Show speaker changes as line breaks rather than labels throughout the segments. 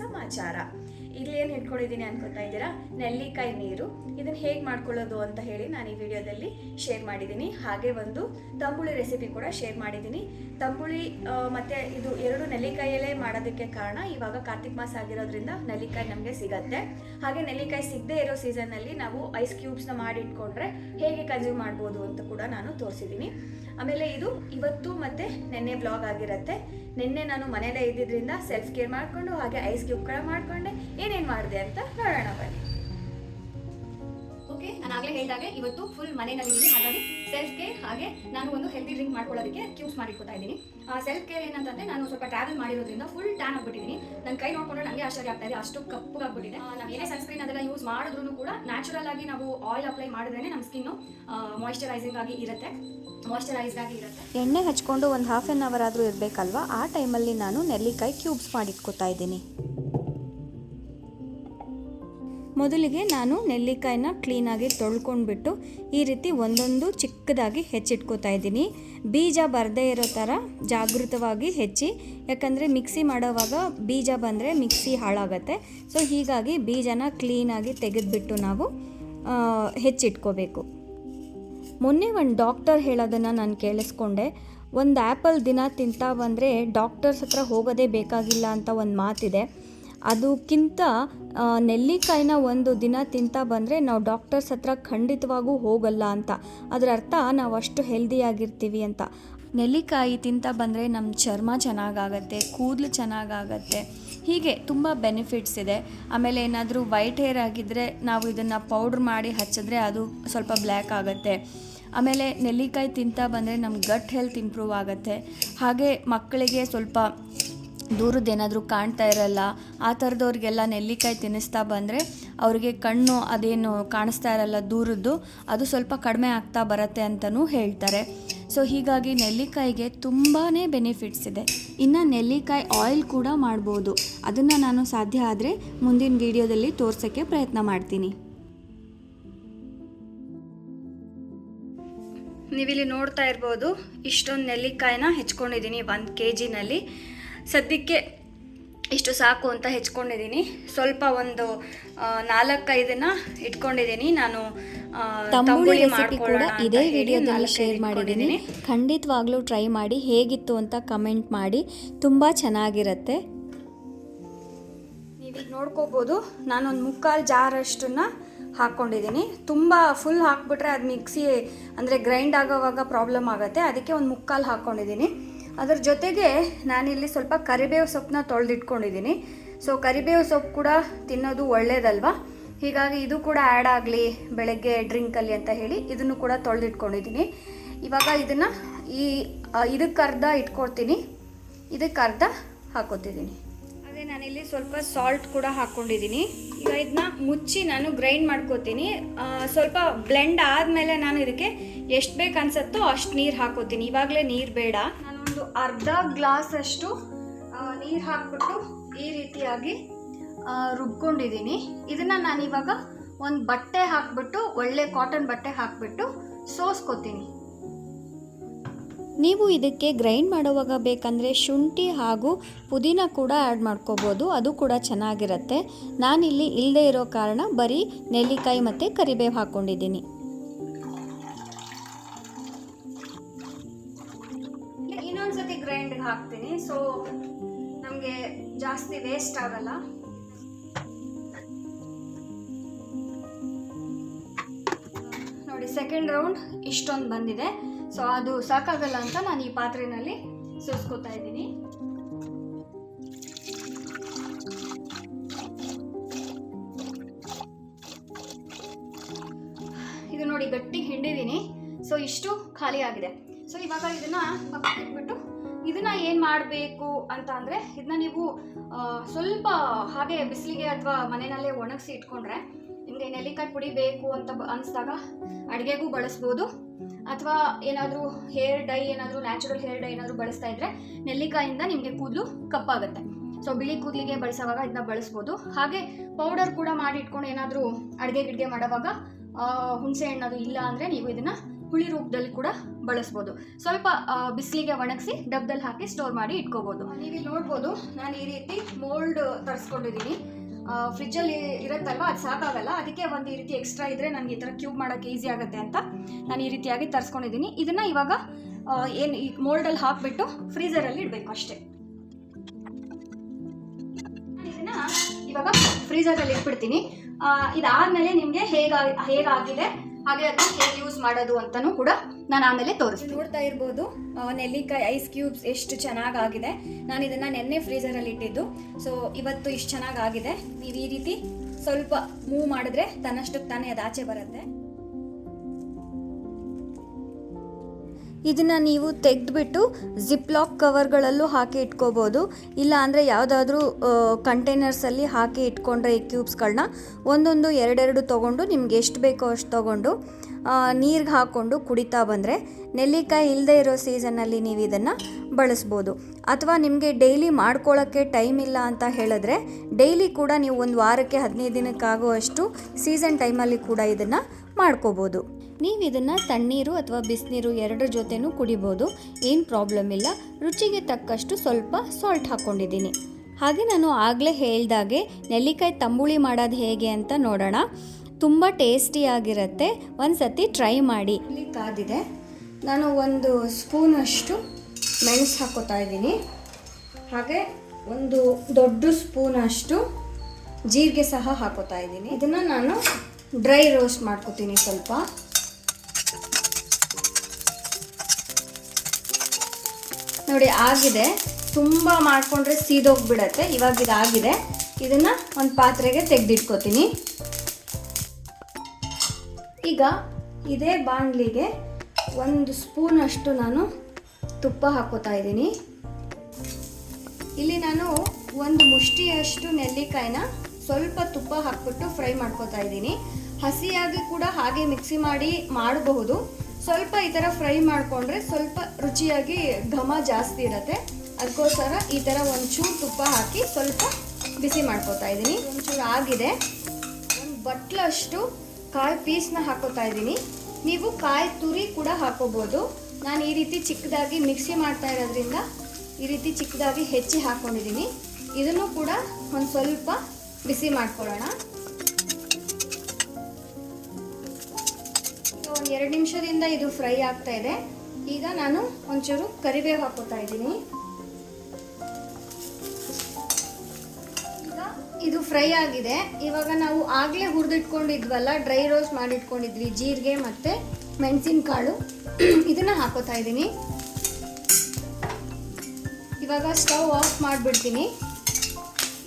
ಸಮಾಚಾರ. ಇಲ್ಲಿ ಏನು ಹಿಡ್ಕೊಂಡಿದ್ದೀನಿ ಅನ್ಕೋತಾ ಇದ್ದೀರಾ? ನೆಲ್ಲಿಕಾಯಿ ನೀರು. ಇದನ್ನ ಹೇಗೆ ಮಾಡ್ಕೊಳ್ಳೋದು ಅಂತ ಹೇಳಿ ನಾನು ಈ ವಿಡಿಯೋದಲ್ಲಿ ಶೇರ್ ಮಾಡಿದ್ದೀನಿ. ಹಾಗೆ ಒಂದು ತಂಬುಳಿ ರೆಸಿಪಿ ಕೂಡ ಶೇರ್ ಮಾಡಿದ್ದೀನಿ. ತಂಬುಳಿ ಮತ್ತೆ ಇದು ಎರಡು ನೆಲ್ಲಿಕಾಯಲ್ಲೇ ಮಾಡೋದಕ್ಕೆ ಕಾರಣ ಇವಾಗ ಕಾರ್ತಿಕ್ ಮಾಸ ಆಗಿರೋದ್ರಿಂದ ನೆಲ್ಲಿಕಾಯಿ ನಮಗೆ ಸಿಗತ್ತೆ. ಹಾಗೆ ನೆಲ್ಲಿಕಾಯಿ ಸಿಗದೆ ಇರೋ ಸೀಸನ್ನಲ್ಲಿ ನಾವು ಐಸ್ ಕ್ಯೂಬ್ಸ್ನ ಮಾಡಿ ಇಟ್ಕೊಂಡ್ರೆ ಹೇಗೆ ಕನ್ಸ್ಯೂಮ್ ಮಾಡ್ಬೋದು ಅಂತ ಕೂಡ ನಾನು ತೋರಿಸಿದ್ದೀನಿ. ಆಮೇಲೆ ಇದು ಇವತ್ತು ಮತ್ತೆ ನೆನ್ನೆ ಬ್ಲಾಗ್ ಆಗಿರುತ್ತೆ. ನಿನ್ನೆ ನಾನು ಮನೇಲೇ ಇದ್ದಿದ್ರಿಂದ ಸೆಲ್ಫ್ ಕೇರ್ ಮಾಡಿಕೊಂಡು ಹಾಗೆ ಐಸ್ ಕ್ಯೂಬ್ಗಳ ಕೂಡ ಮಾಡಿಕೊಂಡೆ ಏನೇನು ಮಾಡಿದೆ ಅಂತ ನೋಡೋಣ ಬನ್ನಿ. ಓಕೆ ನಾನು ಆಗಲೇ ಹೇಳಿದಾಗೆ, ಇವತ್ತು ಫುಲ್ ಮನೆಯಲ್ಲಿದ್ದೀನಿ ಹಾಗಾಗಿ ಸೆಲ್ಫ್ ಕೇರ್ ಹಾಗೆ ನಾನು ಒಂದು ಹೆಲ್ದಿ ಡ್ರಿಂಕ್ ಮಾಡ್ಕೊಳ್ಳೋದಕ್ಕೆ ಕ್ಯೂಸ್ ಮಾಡಿಕೊತಾ ಇದ್ದೀನಿ. ಸೆಲ್ಫ್ ಕೇರ್ ಏನಂತಂದ್ರೆ ನಾನು ಸ್ವಲ್ಪ ಟ್ರಾವೆಲ್ ಮಾಡಿರೋದ್ರಿಂದ ಫುಲ್ ಟ್ಯಾನ್ ಆಗ್ಬಿಟ್ಟಿದ್ದೀನಿ. ನನ್ನ ಕೈ ನೋಡ್ಕೊಂಡ್ರೆ ನನಗೆ ಆಶ್ಚರ್ಯ ಆಗ್ತಾ ಇದೆ. ಅಷ್ಟು ಕಪ್ಪಗಾಗ್ಬಿಟ್ಟಿದೆ ನಾವು ಏನೇ ಸನ್ಸ್ಕ್ರೀನ್ ಅದೆಲ್ಲ ಯೂಸ್ ಮಾಡಿದ್ರು ಕೂಡ ನ್ಯಾಚುರಲ್ ಆಗಿ ನಾವು ಆಯಿಲ್ ಅಪ್ಲೈ ಮಾಡಿದ್ರೆ ನಮ್ಮ ಸ್ಕಿನ್ನು ಮಾಯಿಶ್ಚರೈಸಿಂಗ್ ಆಗಿ ಇರುತ್ತೆ. ಮಾಯಿಶ್ಚರೈಸ್ಡ್ ಆಗಿ ಇರುತ್ತೆ.
ಎಣ್ಣೆ ಹಚ್ಕೊಂಡು ಒಂದು ಹಾಫ್ ಆನ್ ಅವರ್ ಆದರೂ ಇರಬೇಕಲ್ವಾ? ಆ ಟೈಮಲ್ಲಿ ನಾನು ನೆಲ್ಲಿಕಾಯಿ ಕ್ಯೂಬ್ಸ್ ಮಾಡಿಟ್ಕೋತಾ ಇದ್ದೀನಿ. ಮೊದಲಿಗೆ ನಾನು ನೆಲ್ಲಿಕಾಯಿನ ಕ್ಲೀನಾಗಿ ತೊಳ್ಕೊಂಡ್ಬಿಟ್ಟು ಈ ರೀತಿ ಒಂದೊಂದು ಚಿಕ್ಕದಾಗಿ ಹೆಚ್ಚಿಟ್ಕೋತಾ ಇದ್ದೀನಿ. ಬೀಜ ಬರದೇ ಇರೋ ಥರ ಜಾಗೃತವಾಗಿ ಹೆಚ್ಚಿ, ಯಾಕಂದರೆ ಮಿಕ್ಸಿ ಮಾಡೋವಾಗ ಬೀಜ ಬಂದರೆ ಮಿಕ್ಸಿ ಹಾಳಾಗತ್ತೆ. ಸೊ ಹೀಗಾಗಿ ಬೀಜನ ಕ್ಲೀನಾಗಿ ತೆಗೆದುಬಿಟ್ಟು ನಾವು ಹೆಚ್ಚಿಟ್ಕೋಬೇಕು. ಮೊನ್ನೆ ಒಂದು ಡಾಕ್ಟರ್ ಹೇಳೋದನ್ನು ನಾನು ಕೇಳಿಸ್ಕೊಂಡೆ. ಒಂದು ಆ್ಯಪಲ್ ದಿನ ತಿಂತಾ ಬಂದರೆ ಡಾಕ್ಟರ್ಸ್ ಹತ್ರ ಹೋಗೋದೇ ಬೇಕಾಗಿಲ್ಲ ಅಂತ ಒಂದು ಮಾತಿದೆ. ಅದಕ್ಕಿಂತ ನೆಲ್ಲಿಕಾಯಿನ ಒಂದು ದಿನ ತಿಂತಾ ಬಂದರೆ ನಾವು ಡಾಕ್ಟರ್ಸ್ ಹತ್ರ ಖಂಡಿತವಾಗೂ ಹೋಗಲ್ಲ ಅಂತ. ಅದರ ಅರ್ಥ ನಾವು ಅಷ್ಟು ಹೆಲ್ದಿಯಾಗಿರ್ತೀವಿ ಅಂತ. ನೆಲ್ಲಿಕಾಯಿ ತಿಂತ ಬಂದರೆ ನಮ್ಮ ಚರ್ಮ ಚೆನ್ನಾಗಾಗತ್ತೆ, ಕೂದಲು ಚೆನ್ನಾಗಾಗತ್ತೆ. ಹೀಗೆ ತುಂಬ ಬೆನಿಫಿಟ್ಸ್ ಇದೆ. ಆಮೇಲೆ ಏನಾದರೂ ವೈಟ್ ಹೇರ್ ಆಗಿದ್ದರೆ ನಾವು ಇದನ್ನು ಪೌಡ್ರ್ ಮಾಡಿ ಹಚ್ಚಿದ್ರೆ ಅದು ಸ್ವಲ್ಪ ಬ್ಲ್ಯಾಕ್ ಆಗುತ್ತೆ. ಆಮೇಲೆ ನೆಲ್ಲಿಕಾಯಿ ತಿಂತಾ ಬಂದರೆ ನಮ್ಮ ಗಟ್ ಹೆಲ್ತ್ ಇಂಪ್ರೂವ್ ಆಗುತ್ತೆ. ಹಾಗೆ ಮಕ್ಕಳಿಗೆ ಸ್ವಲ್ಪ ದೂರದ್ದು ಏನಾದರೂ ಕಾಣ್ತಾ ಇರಲ್ಲ, ಆ ಥರದವ್ರಿಗೆಲ್ಲ ನೆಲ್ಲಿಕಾಯಿ ತಿನ್ನಿಸ್ತಾ ಬಂದರೆ ಅವರಿಗೆ ಕಣ್ಣು ಅದೇನು ಕಾಣಿಸ್ತಾ ಇರಲ್ಲ ದೂರದ್ದು, ಅದು ಸ್ವಲ್ಪ ಕಡಿಮೆ ಆಗ್ತಾ ಬರುತ್ತೆ ಅಂತಲೂ ಹೇಳ್ತಾರೆ. ಸೊ ಹೀಗಾಗಿ ನೆಲ್ಲಿಕಾಯಿಗೆ ತುಂಬಾ ಬೆನಿಫಿಟ್ಸ್ ಇದೆ. ಇನ್ನು ನೆಲ್ಲಿಕಾಯಿ ಆಯಿಲ್ ಕೂಡ ಮಾಡ್ಬೋದು. ಅದನ್ನು ನಾನು ಸಾಧ್ಯ ಆದರೆ ಮುಂದಿನ ವಿಡಿಯೋದಲ್ಲಿ ತೋರ್ಸೋಕ್ಕೆ ಪ್ರಯತ್ನ ಮಾಡ್ತೀನಿ.
ನೀವಿಲ್ಲಿ ನೋಡ್ತಾ ಇರ್ಬೋದು, ಇಷ್ಟೊಂದು ನೆಲ್ಲಿಕಾಯಿನ ಹೆಚ್ಕೊಂಡಿದ್ದೀನಿ ಒಂದು ಕೆ ಜಿನಲ್ಲಿ ಸದ್ಯಕ್ಕೆ ಇಷ್ಟು ಸಾಕು ಅಂತ ಹೆಚ್ಕೊಂಡಿದ್ದೀನಿ. ಸ್ವಲ್ಪ ಒಂದು ನಾಲ್ಕೈದನ್ನ ಇಟ್ಕೊಂಡಿದ್ದೀನಿ. ನಾನು
ತಂಬುಳಿ ರೆಸಿಪಿ ಕೂಡ ಇದೇ ವಿಡಿಯೋದಲ್ಲಿ ಶೇರ್ ಮಾಡಿದ್ದೀನಿ. ಖಂಡಿತವಾಗ್ಲೂ ಟ್ರೈ ಮಾಡಿ ಹೇಗಿತ್ತು ಅಂತ ಕಮೆಂಟ್ ಮಾಡಿ. ತುಂಬ ಚೆನ್ನಾಗಿರುತ್ತೆ.
ನೀವೀಗ ನೋಡ್ಕೋಬೋದು ನಾನೊಂದು ಮುಕ್ಕಾಲು ಜಾರಷ್ಟನ್ನು ಹಾಕ್ಕೊಂಡಿದ್ದೀನಿ ತುಂಬ ಫುಲ್ ಹಾಕ್ಬಿಟ್ರೆ ಅದು ಮಿಕ್ಸಿ ಅಂದರೆ ಗ್ರೈಂಡ್ ಆಗೋವಾಗ ಪ್ರಾಬ್ಲಮ್ ಆಗುತ್ತೆ. ಅದಕ್ಕೆ ಒಂದು ಮುಕ್ಕಾಲು ಹಾಕ್ಕೊಂಡಿದ್ದೀನಿ ಅದ್ರ ಜೊತೆಗೆ ನಾನಿಲ್ಲಿ ಸ್ವಲ್ಪ ಕರಿಬೇವು ಸೊಪ್ಪನ್ನ ತೊಳೆದಿಟ್ಕೊಂಡಿದ್ದೀನಿ. ಸೊ ಕರಿಬೇವು ಸೊಪ್ಪು ಕೂಡ ತಿನ್ನೋದು ಒಳ್ಳೇದಲ್ವಾ? ಹೀಗಾಗಿ ಇದು ಕೂಡ ಆ್ಯಡ್ ಆಗಲಿ, ಬೆಳಗ್ಗೆ ಡ್ರಿಂಕಲ್ಲಿ ಅಂತ ಹೇಳಿ ಇದನ್ನು ಕೂಡ ತೊಳೆದಿಟ್ಕೊಂಡಿದ್ದೀನಿ. ಇವಾಗ ಇದನ್ನು ಈ ಇದಕ್ಕೆ ಅರ್ಧ ಇಟ್ಕೊಡ್ತೀನಿ. ಇದಕ್ಕೆ ಅರ್ಧ ಹಾಕೋತಿದ್ದೀನಿ ಅದೇ ನಾನಿಲ್ಲಿ ಸ್ವಲ್ಪ ಸಾಲ್ಟ್ ಕೂಡ ಹಾಕ್ಕೊಂಡಿದ್ದೀನಿ. ಈಗ ಇದನ್ನ ಮುಚ್ಚಿ ನಾನು ಗ್ರೈಂಡ್ ಮಾಡ್ಕೋತೀನಿ. ಸ್ವಲ್ಪ ಬ್ಲೆಂಡ್ ಆದಮೇಲೆ ನಾನು ಇದಕ್ಕೆ ಎಷ್ಟು ಬೇಕು ಅನ್ಸತ್ತೋ ಅಷ್ಟು ನೀರು ಹಾಕೋತೀನಿ. ಇವಾಗಲೇ ನೀರು ಬೇಡ. ನಾನೊಂದು ಅರ್ಧ ಗ್ಲಾಸ್ ಅಷ್ಟು ನೀರು ಹಾಕ್ಬಿಟ್ಟು ಈ ರೀತಿಯಾಗಿ ರುಬ್ಕೊಂಡಿದ್ದೀನಿ ಇದನ್ನು ನಾನು ಇವಾಗ ಒಂದು ಬಟ್ಟೆ ಹಾಕ್ಬಿಟ್ಟು, ಒಳ್ಳೆ ಕಾಟನ್ ಬಟ್ಟೆ ಹಾಕ್ಬಿಟ್ಟು ಸೋಸ್ಕೋತೀನಿ.
ನೀವು ಇದಕ್ಕೆ ಗ್ರೈಂಡ್ ಮಾಡುವಾಗ ಬೇಕಂದರೆ ಶುಂಠಿ ಹಾಗೂ ಪುದೀನ ಕೂಡ ಆ್ಯಡ್ ಮಾಡ್ಕೋಬೋದು. ಅದು ಕೂಡ ಚೆನ್ನಾಗಿರುತ್ತೆ. ನಾನಿಲ್ಲಿ ಇಲ್ಲದೆ ಇರೋ ಕಾರಣ ಬರೀ ನೆಲ್ಲಿಕಾಯಿ ಮತ್ತು ಕರಿಬೇವು ಹಾಕ್ಕೊಂಡಿದ್ದೀನಿ
ಇನ್ನೊಂದ್ಸತಿ ಹಾಕ್ತೀನಿ. ಸೊ ನಮಗೆ ಜಾಸ್ತಿ ವೇಸ್ಟ್ ಆಗಲ್ಲ. ನೋಡಿ ಸೆಕೆಂಡ್ ರೌಂಡ್ ಇಷ್ಟೊಂದು ಬಂದಿದೆ. ಸೊ ಅದು ಸಾಕಾಗಲ್ಲ ಅಂತ ನಾನು ಈ ಪಾತ್ರೆನಲ್ಲಿ ಸುರಿಸ್ಕೋತಾ ಇದ್ದೀನಿ. ಇದು ನೋಡಿ ಗಟ್ಟಿ ಹಿಂಡಿದ್ದೀನಿ. ಸೊ ಇಷ್ಟು ಖಾಲಿ ಆಗಿದೆ. ಸೊ ಇವಾಗ ಇದನ್ನ ಇಟ್ಬಿಟ್ಟು ಇದನ್ನ ಏನು ಮಾಡಬೇಕು ಅಂತ ಅಂದರೆ ಇದನ್ನ ನೀವು ಸ್ವಲ್ಪ ಹಾಗೆ ಬಿಸಿಲಿಗೆ ಅಥವಾ ಮನೆಯಲ್ಲೇ ಒಣಗಿಸಿ ಇಟ್ಕೊಂಡ್ರೆ ನಿಮಗೆ ನೆಲ್ಲಿಕಾಯಿ ಪುಡಿ ಬೇಕು ಅಂತ ಅನಿಸ್ದಾಗ ಅಡುಗೆಗೂ ಬಳಸ್ಬೋದು. ಅಥವಾ ಏನಾದರೂ ಹೇರ್ ಡೈ ಏನಾದರೂ ನ್ಯಾಚುರಲ್ ಹೇರ್ ಡೈ ಏನಾದರೂ ಬಳಸ್ತಾ ಇದ್ರೆ ನೆಲ್ಲಿಕಾಯಿಂದ ನಿಮಗೆ ಕೂದಲು ಕಪ್ಪಾಗುತ್ತೆ. ಸೊ ಬಿಳಿ ಕೂದಲಿಗೆ ಬಳಸೋವಾಗ ಇದನ್ನ ಬಳಸ್ಬೋದು. ಹಾಗೆ ಪೌಡರ್ ಕೂಡ ಮಾಡಿ ಇಟ್ಕೊಂಡು ಏನಾದರೂ ಅಡುಗೆ ಗಿಡ್ಗೆ ಮಾಡೋವಾಗ ಹುಣಸೆ ಹಣ್ಣದು ಇಲ್ಲ ಅಂದರೆ ನೀವು ಇದನ್ನು ಹುಳಿ ರೂಪದಲ್ಲಿ ಕೂಡ ಬಳಸ್ಬೋದು. ಸ್ವಲ್ಪ ಬಿಸಿಲಿಗೆ ಒಣಗಿಸಿ ಡಬ್ದಲ್ಲಿ ಹಾಕಿ ಸ್ಟೋರ್ ಮಾಡಿ ಇಟ್ಕೋಬೋದು. ನೀವು ನೋಡ್ಬೋದು, ನಾನು ಈ ರೀತಿ ಮೋಲ್ಡ್ ತರಿಸ್ಕೊಂಡಿದ್ದೀನಿ. ಫ್ರಿಜ್ಜಲ್ಲಿ ಇರುತ್ತಲ್ವ? ಅದು ಸಾಕಾಗಲ್ಲ. ಅದಕ್ಕೆ ಒಂದು ಈ ರೀತಿ ಎಕ್ಸ್ಟ್ರಾ ಇದ್ದರೆ ನನಗೆ ಈ ಥರ ಕ್ಯೂಬ್ ಮಾಡೋಕ್ಕೆ ಈಸಿ ಆಗುತ್ತೆ ಅಂತ ನಾನು ಈ ರೀತಿಯಾಗಿ ತರಿಸ್ಕೊಂಡಿದ್ದೀನಿ. ಇದನ್ನು ಇವಾಗ ಏನು ಈ ಮೋಲ್ಡಲ್ಲಿ ಹಾಕಿಬಿಟ್ಟು ಫ್ರೀಸರಲ್ಲಿ ಇಡಬೇಕು ಅಷ್ಟೇ. ಇದನ್ನ ಇವಾಗ ಫ್ರೀಸರಲ್ಲಿ ಇಟ್ಬಿಡ್ತೀನಿ. ಇದಾದಮೇಲೆ ನಿಮಗೆ ಹೇಗಾಗಿ ಹೇಗಾಗಿದೆ? ಹಾಗೆ ಅದನ್ನ ಹೇಗೆ ಯೂಸ್ ಮಾಡೋದು ಅಂತಲೂ ಕೂಡ ನಾನು ಆಮೇಲೆ ತೋರಿಸ್ತೀನಿ. ನೋಡ್ತಾ ಇರ್ಬೋದು ನೆಲ್ಲಿಕಾಯಿ ಐಸ್ ಕ್ಯೂಬ್ಸ್ ಎಷ್ಟು ಚೆನ್ನಾಗಾಗಿದೆ. ನಾನು ಇದನ್ನು ನೆನ್ನೆ ಫ್ರೀಸರಲ್ಲಿ ಇಟ್ಟಿದ್ದು. ಸೊ ಇವತ್ತು ಇಷ್ಟು ಚೆನ್ನಾಗಾಗಿದೆ. ನೀವು ಈ ರೀತಿ ಸ್ವಲ್ಪ ಮೂವ್ ಮಾಡಿದ್ರೆ ತನ್ನಷ್ಟಕ್ಕೆ ತಾನೇ ಅದು ಆಚೆ ಬರುತ್ತೆ.
ಇದನ್ನು ನೀವು ತೆಗೆದುಬಿಟ್ಟು ಜಿಪ್ಲಾಕ್ ಕವರ್ಗಳಲ್ಲೂ ಹಾಕಿ ಇಟ್ಕೋಬೋದು. ಇಲ್ಲ ಅಂದರೆ ಯಾವುದಾದ್ರೂ ಕಂಟೈನರ್ಸಲ್ಲಿ ಹಾಕಿ ಇಟ್ಕೊಂಡ್ರೆ ಈ ಕ್ಯೂಬ್ಸ್ಗಳನ್ನ ಒಂದೊಂದು ಎರಡೆರಡು ತೊಗೊಂಡು ನಿಮ್ಗೆ ಎಷ್ಟು ಬೇಕೋ ಅಷ್ಟು ತೊಗೊಂಡು ನೀರಿಗೆ ಹಾಕ್ಕೊಂಡು ಕುಡಿತಾ ಬಂದರೆ ನೆಲ್ಲಿಕಾಯಿ ಇಲ್ಲದೆ ಇರೋ ಸೀಸನ್ನಲ್ಲಿ ನೀವು ಇದನ್ನು ಬಳಸ್ಬೋದು. ಅಥವಾ ನಿಮಗೆ ಡೈಲಿ ಮಾಡ್ಕೊಳ್ಳೋಕ್ಕೆ ಟೈಮ್ ಇಲ್ಲ ಅಂತ ಹೇಳಿದ್ರೆ ಡೈಲಿ ಕೂಡ ನೀವು ಒಂದು ವಾರಕ್ಕೆ ಹದಿನೈದು ದಿನಕ್ಕಾಗುವಷ್ಟು ಸೀಸನ್ ಟೈಮಲ್ಲಿ ಕೂಡ ಇದನ್ನು ಮಾಡ್ಕೋಬೋದು. ನೀವು ಇದನ್ನು ತಣ್ಣೀರು ಅಥವಾ ಬಿಸಿನೀರು ಎರಡರ ಜೊತೆನೂ ಕುಡಿಬೋದು, ಏನು ಪ್ರಾಬ್ಲಮ್ ಇಲ್ಲ. ರುಚಿಗೆ ತಕ್ಕಷ್ಟು ಸ್ವಲ್ಪ ಸಾಲ್ಟ್ ಹಾಕ್ಕೊಂಡಿದ್ದೀನಿ ಹಾಗೆ ನಾನು ಆಗಲೇ ಹೇಳ್ದಾಗೆ ನೆಲ್ಲಿಕಾಯಿ ತಂಬುಳಿ ಮಾಡೋದು ಹೇಗೆ ಅಂತ ನೋಡೋಣ. ತುಂಬ ಟೇಸ್ಟಿಯಾಗಿರುತ್ತೆ ಒಂದು ಸತಿ ಟ್ರೈ ಮಾಡಿ.
ಇಲ್ಲಿ ಕಾದಿದೆ. ನಾನು ಒಂದು ಸ್ಪೂನಷ್ಟು ಮೆಣಸು ಹಾಕೋತಾ ಇದ್ದೀನಿ. ಹಾಗೆ ಒಂದು ದೊಡ್ಡ ಸ್ಪೂನಷ್ಟು ಜೀರಿಗೆ ಸಹ ಹಾಕೋತಾ ಇದ್ದೀನಿ. ಇದನ್ನು ನಾನು ಡ್ರೈ ರೋಸ್ಟ್ ಮಾಡ್ಕೋತೀನಿ ಸ್ವಲ್ಪ. ನೋಡಿ, ಆಗಿದೆ. ತುಂಬ ಮಾಡಿಕೊಂಡ್ರೆ ಸೀದೋಗ್ಬಿಡತ್ತೆ. ಇವಾಗ ಇದಾಗಿದೆ. ಇದನ್ನು ಒಂದು ಪಾತ್ರೆಗೆ ತೆಗೆದಿಟ್ಕೋತೀನಿ. ಈಗ ಇದೇ ಬಾಣಲಿಗೆ ಒಂದು ಸ್ಪೂನಷ್ಟು ನಾನು ತುಪ್ಪ ಹಾಕೋತಾ ಇದ್ದೀನಿ. ಇಲ್ಲಿ ನಾನು ಒಂದು ಮುಷ್ಟಿಯಷ್ಟು ನೆಲ್ಲಿಕಾಯಿನ ಸ್ವಲ್ಪ ತುಪ್ಪ ಹಾಕ್ಬಿಟ್ಟು ಫ್ರೈ ಮಾಡ್ಕೋತಾ ಇದ್ದೀನಿ. ಹಸಿಯಾಗಿ ಕೂಡ ಹಾಗೆ ಮಿಕ್ಸಿ ಮಾಡಿ ಮಾಡಬಹುದು. ಸ್ವಲ್ಪ ಈ ಥರ ಫ್ರೈ ಮಾಡಿಕೊಂಡ್ರೆ ಸ್ವಲ್ಪ ರುಚಿಯಾಗಿ ಘಮ ಜಾಸ್ತಿ ಇರುತ್ತೆ. ಅದಕ್ಕೋಸ್ಕರ ಈ ಥರ ಒಂಚೂರು ತುಪ್ಪ ಹಾಕಿ ಸ್ವಲ್ಪ ಬಿಸಿ ಮಾಡ್ಕೋತಾ ಇದ್ದೀನಿ. ಒಂಚೂರು ಆಗಿದೆ. ಒಂದು ಬಟ್ಲಷ್ಟು ಕಾಯಿ ಪೀಸ್ನ ಹಾಕೋತಾ ಇದ್ದೀನಿ. ನೀವು ಕಾಯಿ ತುರಿ ಕೂಡ ಹಾಕೋಬೋದು. ನಾನು ಈ ರೀತಿ ಚಿಕ್ಕದಾಗಿ ಮಿಕ್ಸಿ ಮಾಡ್ತಾ ಇರೋದ್ರಿಂದ ಈ ರೀತಿ ಚಿಕ್ಕದಾಗಿ ಹೆಚ್ಚಿ ಹಾಕ್ಕೊಂಡಿದ್ದೀನಿ ಇದನ್ನು ಕೂಡ ಒಂದು ಸ್ವಲ್ಪ ಬಿಸಿ ಮಾಡ್ಕೊಳ್ಳೋಣ. ಒಂದು ಎರಡು ನಿಮಿಷದಿಂದ ಇದು ಫ್ರೈ ಆಗ್ತಾ ಇದೆ. ಈಗ ನಾನು ಒಂಚೂರು ಕರಿಬೇವು ಹಾಕೋತಾ ಇದ್ದೀನಿ. ಈಗ ಇದು ಫ್ರೈ ಆಗಿದೆ. ಇವಾಗ ನಾವು ಆಗಲೇ ಹುರಿದಿಟ್ಕೊಂಡಿದ್ವಲ್ಲ, ಡ್ರೈ ರೋಸ್ಟ್ ಮಾಡಿಟ್ಕೊಂಡಿದ್ವಿ, ಜೀರಿಗೆ ಮತ್ತು ಮೆಣಸಿನಕಾಳು. ಇದನ್ನು ಹಾಕೋತಾ ಇದ್ದೀನಿ. ಇವಾಗ ಸ್ಟವ್ ಆಫ್ ಮಾಡಿಬಿಡ್ತೀನಿ.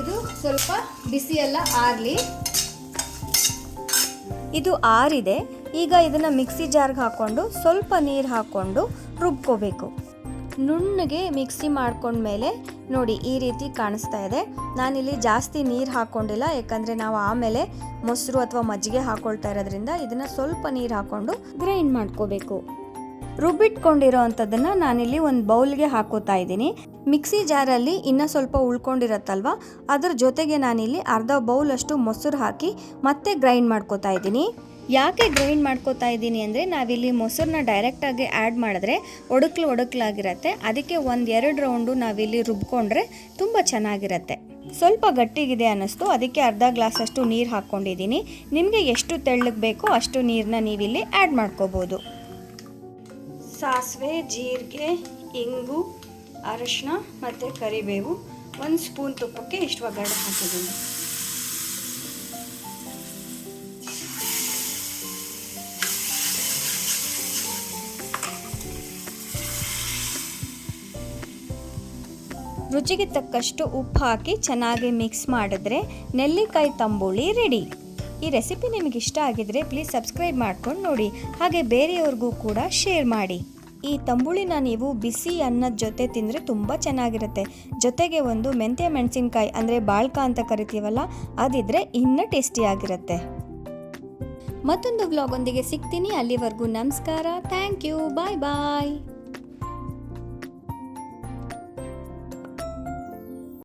ಇದು ಸ್ವಲ್ಪ ಬಿಸಿ ಎಲ್ಲ ಆಗಲಿ.
ಇದು ಆರಿದೆ. ಈಗ ಇದನ್ನು ಮಿಕ್ಸಿ ಜಾರ್ಗೆ ಹಾಕ್ಕೊಂಡು ಸ್ವಲ್ಪ ನೀರು ಹಾಕ್ಕೊಂಡು ರುಬ್ಕೋಬೇಕು. ನುಣ್ಣಗೆ ಮಿಕ್ಸಿ ಮಾಡ್ಕೊಂಡ್ಮೇಲೆ ನೋಡಿ ಈ ರೀತಿ ಕಾಣಿಸ್ತಾ ಇದೆ. ನಾನಿಲ್ಲಿ ಜಾಸ್ತಿ ನೀರು ಹಾಕ್ಕೊಂಡಿಲ್ಲ ಯಾಕಂದರೆ ನಾವು ಆಮೇಲೆ ಮೊಸರು ಅಥವಾ ಮಜ್ಜಿಗೆ ಹಾಕ್ಕೊಳ್ತಾ ಇರೋದ್ರಿಂದ ಇದನ್ನು ಸ್ವಲ್ಪ ನೀರು ಹಾಕ್ಕೊಂಡು ಗ್ರೈಂಡ್ ಮಾಡ್ಕೋಬೇಕು. ರುಬ್ಬಿಟ್ಕೊಂಡಿರೋ ಅಂಥದ್ದನ್ನು ನಾನಿಲ್ಲಿ ಒಂದು ಬೌಲ್ಗೆ ಹಾಕೋತಾ ಇದ್ದೀನಿ. ಮಿಕ್ಸಿ ಜಾರಲ್ಲಿ ಇನ್ನೂ ಸ್ವಲ್ಪ ಉಳ್ಕೊಂಡಿರತ್ತಲ್ವ, ಅದ್ರ ಜೊತೆಗೆ ನಾನಿಲ್ಲಿ ಅರ್ಧ ಬೌಲಷ್ಟು ಮೊಸರು ಹಾಕಿ ಮತ್ತೆ ಗ್ರೈಂಡ್ ಮಾಡ್ಕೋತಾ ಇದ್ದೀನಿ. ಯಾಕೆ ಗ್ರೈಂಡ್ ಮಾಡ್ಕೋತಾ ಇದ್ದೀನಿ ಅಂದರೆ ನಾವಿಲ್ಲಿ ಮೊಸರನ್ನ ಡೈರೆಕ್ಟಾಗಿ ಆ್ಯಡ್ ಮಾಡಿದ್ರೆ ಒಡಕ್ಲು ಒಡಕ್ಲಾಗಿರತ್ತೆ. ಅದಕ್ಕೆ ಒಂದು ಎರಡು ರೌಂಡು ನಾವಿಲ್ಲಿ ರುಬ್ಕೊಂಡ್ರೆ ತುಂಬ ಚೆನ್ನಾಗಿರತ್ತೆ. ಸ್ವಲ್ಪ ಗಟ್ಟಿಗಿದೆ ಅನ್ನಿಸ್ತು. ಅದಕ್ಕೆ ಅರ್ಧ ಗ್ಲಾಸಷ್ಟು ನೀರು ಹಾಕ್ಕೊಂಡಿದ್ದೀನಿ. ನಿಮಗೆ ಎಷ್ಟು ತೆಳ್ಳಗೆ ಬೇಕೋ ಅಷ್ಟು ನೀರನ್ನ ನೀವಿಲ್ಲಿ ಆ್ಯಡ್ ಮಾಡ್ಕೋಬೋದು.
ಸಾಸಿವೆ, ಜೀರಿಗೆ, ಇಂಗು ಅರಶಿನ ಮತ್ತು ಕರಿಬೇವು. ಒಂದು ಸ್ಪೂನ್ ತುಪ್ಪಕ್ಕೆ ಇಷ್ಟು ಒಗ್ಗರಣೆ ಹಾಕಿದ್ದೀನಿ.
ರುಚಿಗೆ ತಕ್ಕಷ್ಟು ಉಪ್ಪು ಹಾಕಿ ಚೆನ್ನಾಗಿ ಮಿಕ್ಸ್ ಮಾಡಿದ್ರೆ ನೆಲ್ಲಿಕಾಯಿ ತಂಬುಳಿ ರೆಡಿ ಈ ರೆಸಿಪಿ ನಿಮಗೆ ಇಷ್ಟ ಆಗಿದ್ರೆ ಪ್ಲೀಸ್ ಸಬ್ಸ್ಕ್ರೈಬ್ ಮಾಡ್ಕೊಂಡು ನೋಡಿ. ಹಾಗೆ ಬೇರೆಯವ್ರಿಗೂ ಕೂಡ ಶೇರ್ ಮಾಡಿ. ಈ ತಂಬುಳಿನ ನೀವು ಬಿಸಿ ಅನ್ನದ ಜೊತೆ ತಿಂದರೆ ತುಂಬ ಚೆನ್ನಾಗಿರುತ್ತೆ. ಜೊತೆಗೆ ಒಂದು ಮೆಂತ್ಯ ಮೆಣಸಿನ್ಕಾಯಿ ಅಂದರೆ ಬಾಳ್ಕ ಅಂತ ಕರಿತೀವಲ್ಲ, ಅದಿದ್ರೆ ಇನ್ನೂ ಟೇಸ್ಟಿಯಾಗಿರುತ್ತೆ ಮತ್ತೊಂದು ವ್ಲಾಗೊಂದಿಗೆ ಸಿಗ್ತೀನಿ. ಅಲ್ಲಿವರೆಗೂ ನಮಸ್ಕಾರ. Thank you bye bye